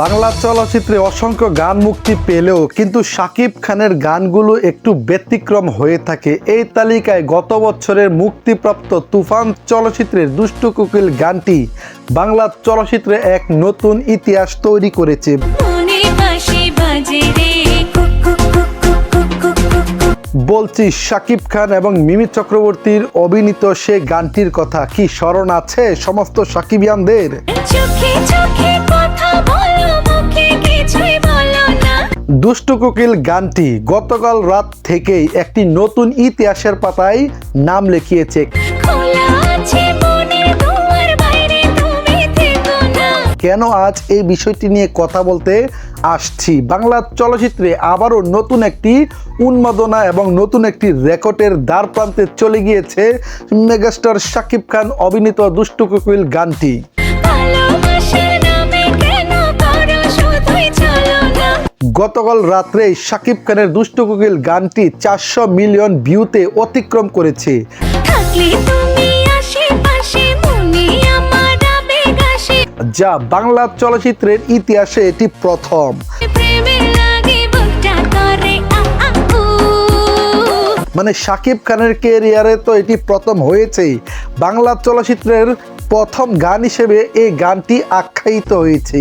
বাংলা চলচ্চিত্রে অসংখ্য গান মুক্তি পেলেও কিন্তু শাকিব খানের গানগুলো একটু ব্যতিক্রম হয়ে থাকে। এই তালিকায় গত বছরের মুক্তিপ্রাপ্ত তুফান চলচ্চিত্রের দুষ্টু কুকিল গানটি বাংলা চলচ্চিত্রে এক নতুন ইতিহাস তৈরি করেছে। বলছি শাকিব খান এবং মিমি চক্রবর্তীর অভিনীত সে গানটির কথা কি স্মরণ আছে সমস্ত সাকিবিয়ানদের দুষ্টু কোকিল গানটি গতকাল রাত থেকেই একটি নতুন ইতিহাসের পাতায় নাম লিখিয়েছে। কেন আজ এই বিষয়টি নিয়ে কথা বলতে আসছি। বাংলা চলচ্চিত্রে আবারও নতুন একটি উন্মাদনা এবং নতুন একটি রেকর্ডের দ্বার প্রান্তে চলে গিয়েছে মেগাস্টার শাকিব খান অভিনীত দুষ্টু কোকিল গানটি। গতকাল রাত্রে শাকিব খানের দুষ্টু কোকিল গানটি চারশো মিলিয়ন ভিউতে অতিক্রম করেছে। যা বাংলা চলচ্চিত্রের ইতিহাসে এটি প্রথম। মানে শাকিব খানের কেরিয়ারে তো এটি প্রথম হয়েছেই। বাংলা চলচ্চিত্রের প্রথম গান হিসেবে এই গানটি আখ্যায়িত হয়েছে।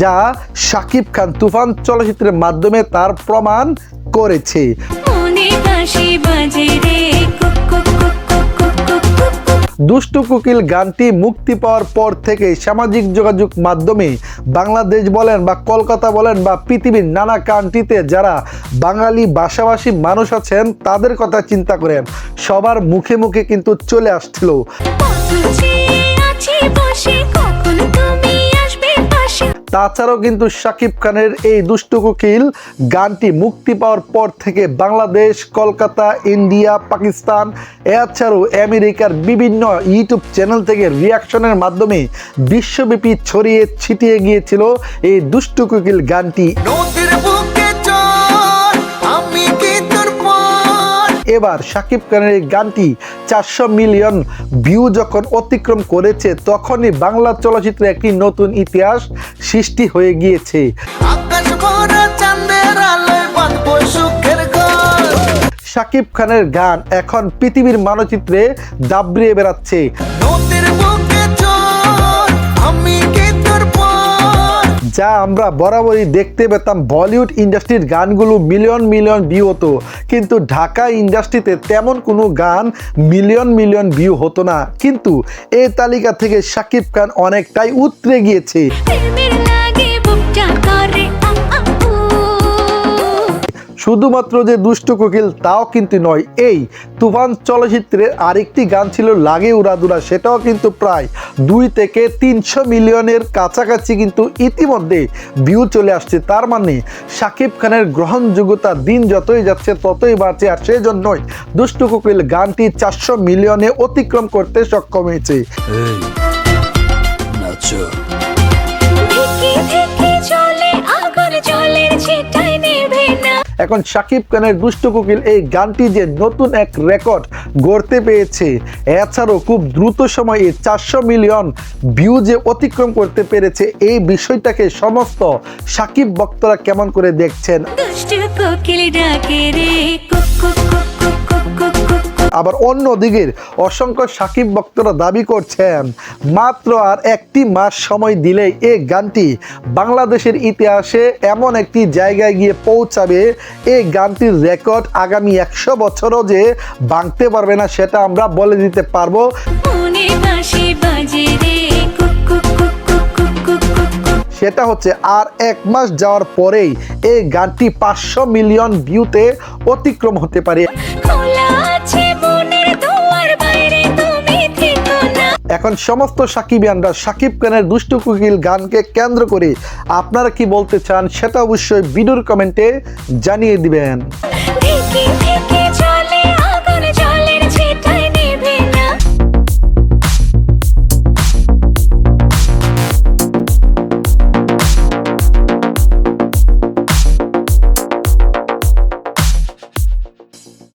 যা শাকিব খান তুফান চলচ্চিত্রের মাধ্যমে তার প্রমাণ করেছে। বাজে রে কুক কুক কুক দুষ্টু কুকিল গানটি মুক্তি পাওয়ার পর থেকে সামাজিক যোগাযোগ মাধ্যমে বাংলাদেশ বলেন বা কলকাতা বলেন বা পৃথিবীর নানা কান্ট্রিতে যারা বাঙালি ভাষাভাষী মানুষ আছেন, তাদের কথা চিন্তা করেন সবার মুখে মুখে কিন্তু চলে আসছিল। বসে তাছাড়াও কিন্তু শাকিব খানের এই দুষ্টু কোকিল গানটি মুক্তি পাওয়ার পর থেকে বাংলাদেশ কলকাতা ইন্ডিয়া পাকিস্তান এছাড়াও আমেরিকার বিভিন্ন ইউটিউব চ্যানেল থেকে রিয়াকশনের মাধ্যমে বিশ্বব্যাপী ছড়িয়ে ছিটিয়ে গিয়েছিল এই দুষ্টু কোকিল গানটি। এবার শাকিব খানের এই গানটি চারশো মিলিয়ন ভিউ যখন অতিক্রম করেছে তখনই বাংলা চলচ্চিত্রে একটি নতুন ইতিহাস সৃষ্টি হয়ে গিয়েছে। শাকিব খানের গান এখন পৃথিবীর মানচিত্রে দাবড়িয়ে বেড়াচ্ছে। আমি যা আমরা বরাবরই দেখতে পেতাম বলিউড ইন্ডাস্ট্রির গানগুলো মিলিয়ন মিলিয়ন ভিউ হতো। কিন্তু ঢাকা ইন্ডাস্ট্রিতে তেমন কোনো গান মিলিয়ন মিলিয়ন ভিউ হতো না। কিন্তু এই তালিকা থেকে শাকিব খান অনেকটাই উতরে গিয়েছে। শুধুমাত্র যে দুষ্ট কোকিল, তাও কিন্তু নয়, এই তুফান চলচ্চিত্রের আরেকটি গান ছিল লাগে উড়াদুরা সেটাও কিন্তু প্রায় দুই থেকে তিনশো মিলিয়নের কাছাকাছি কিন্তু ইতিমধ্যে ভিউ চলে আসছে। তার মানে শাকিব খানের গ্রহণযোগ্যতা দিন যতই যাচ্ছে, ততই বাড়ছে, আর সেজন্যই দুষ্ট কোকিল গানটি চারশো মিলিয়নে অতিক্রম করতে সক্ষম হয়েছে। এখন শাকিব খানের দুষ্ট কোকিল এই গানটি যে নতুন এক রেকর্ড গড়তে পেরেছে, এছাড়াও খুব দ্রুত সময়ে চারশো মিলিয়ন ভিউ যে অতিক্রম করতে পেরেছে, এই বিষয়টাকে সমস্ত সাকিব বক্তরা কেমন করে দেখছেন? কোকিল ডাকে রে কুক কুক কুক কুক কুক কুক আবার অন্য দিকের অসংখ্য সাকিব ভক্তরা দাবি করছেন মাত্র আর একটি মাস সময় দিলে এ গানটি বাংলাদেশের ইতিহাসে এমন একটি জায়গায় গিয়ে পৌঁছাবে এই গানটির রেকর্ড আগামী একশো বছরও যে ভাঙতে পারবে না সেটা আমরা বলে দিতে পারব। সেটা হচ্ছে আর এক মাস যাওয়ার পরেই এই গানটি পাঁচশো মিলিয়ন ভিউতে অতিক্রম হতে পারে। এখন সমস্ত সাকিবিয়ানরা সাকিব খানের দুষ্টু কুকিল গানকে কেন্দ্র করে আপনারা কি বলতে চান সেটা অবশ্যই ভিডিওর কমেন্টে জানিয়ে দিবেন।